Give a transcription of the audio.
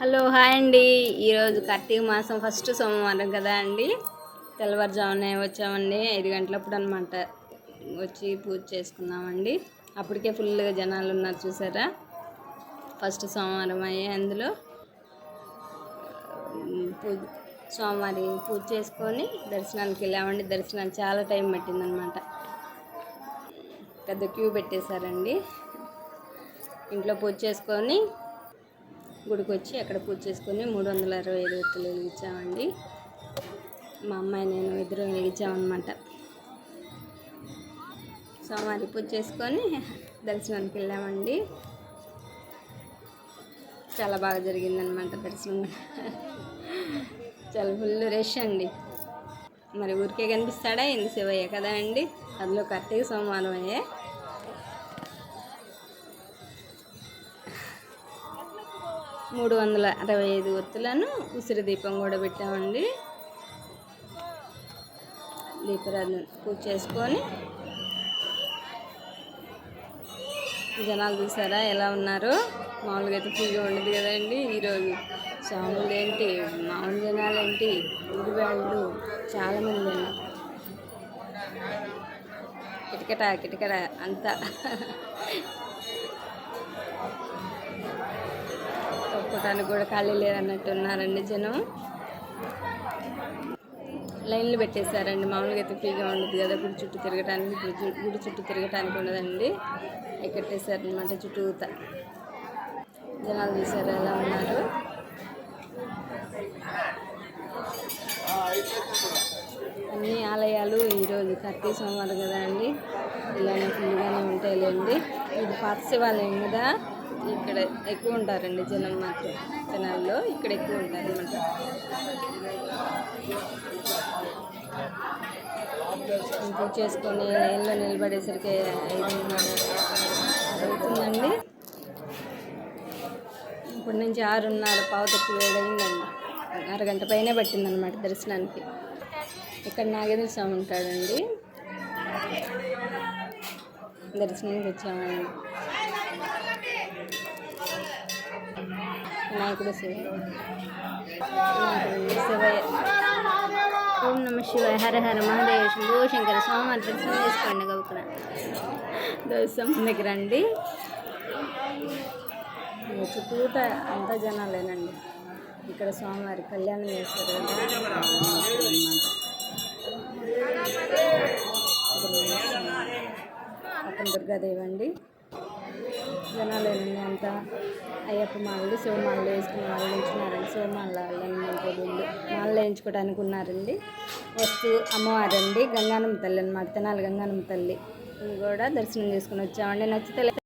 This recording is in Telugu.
హలో హాయ్ అండి. ఈరోజు కార్తీక మాసం ఫస్ట్ సోమవారం కదా అండి. తెల్లవారుజామునే వచ్చామండి. ఐదు గంటలప్పుడు అనమాట వచ్చి పూజ చేసుకున్నామండి అప్పటికే ఫుల్గా జనాలు ఉన్నారు చూసారా? ఫస్ట్ సోమవారం అయ్యే అందులో పూజ సోమవారి పూజ చేసుకొని దర్శనానికి వెళ్ళామండి. దర్శనానికి చాలా టైం పట్టిందనమాట పెద్ద క్యూ పెట్టేశారండి. ఇంట్లో పూజ చేసుకొని గుడికి వచ్చి అక్కడ పూజ చేసుకొని మూడు వందల అరవై ఐదు ఒత్తులు వెలిగించామండి. మా అమ్మాయి నేను ఇద్దరు వెలిగించామన్నమాట. సోమవారి పూజ చేసుకొని దర్శనానికి వెళ్ళామండి. చాలా బాగా జరిగిందనమాట దర్శనం. చాలా ఫుల్ రష్ అండి. మరి ఊరికే కనిపిస్తాడా? ఎందు శివయ్య కదా అండి? అందులో కార్తీక సోమవారం అయ్యే. మూడు వందల అరవై ఐదు ఒత్తులను ఉసిరి దీపం కూడా పెట్టామండి. దీపరాజు పూజ చేసుకొని. జనాలు చూసారా ఎలా ఉన్నారు? మామూలుగా అయితే ఫ్రీగా ఉండదు కదండి. ఈరోజు స్వాములు ఏంటి మామూలు జనాలు ఏంటి ఊరి వాళ్ళు చాలామంది ఉన్నారు కిటకట కిటకట అంతా. ఒప్పుకోవటానికి కూడా ఖాళీ లేదన్నట్టు ఉన్నారండి జనం. లైన్లు పెట్టేశారండి. మామూలుగా అయితే ఫ్రీగా ఉండదు కదా గుడి చుట్టూ తిరగటానికి గుడి గుడి చుట్టూ తిరగటానికి ఉండదండి. ఎక్కట్టేశారనమాట చుట్టూత. జనాలు చూసారు ఎలా ఉన్నారు? అన్ని ఆలయాలు ఈరోజు కార్తీక సోమవారం కదా అండి. ఇలానే ఫుల్గానే ఉంటాయిలేండి. ఇది పాత శివాలయం కదా? ఇక్కడ ఎక్కువ ఉంటారండి జనం మాత్రం జనాల్లో ఇక్కడ ఎక్కువ ఉంటారు అనమాట చేసుకొని లైన్లో నిలబడేసరికి ఐదున్నర అవుతుందండి. ఇప్పటి నుంచి ఆరున్నర పావు తక్కువ వేడైందండి. అరగంట పైనే పట్టిందనమాట దర్శనానికి. ఇక్కడ నాగేంద్ర స్వామి ఉంటాడండి. దర్శనానికి వచ్చామండి. వినాయకుడు శివ వినాయకుడు ఓం నమ శివాయ. హర హర మహాదేవ శంభో శంకర స్వామి దర్శనం చేసుకోండి గౌకున దర్శనం దగ్గర రండి. ఇక చుట్టూత అంతా జనాలేనండి. ఇక్కడ స్వామివారి కళ్యాణం చేస్తారు. కదా పక్కన దుర్గాదేవి అండి. జనాలేనండి అంతా అయ్యప్ప మాలలు శివమాలలు వేసుకున్న వాళ్ళు ఉంచున్నారండి శివమాల వాళ్ళు మాలలు వేయించుకోవడానికి ఉన్నారండి. వస్తూ అమ్మవారండి. గంగానమ్మ తల్లి అనమాట తెనాలి గంగానమ్మ తల్లి. కూడా దర్శనం చేసుకుని వచ్చామండి. నచ్చితే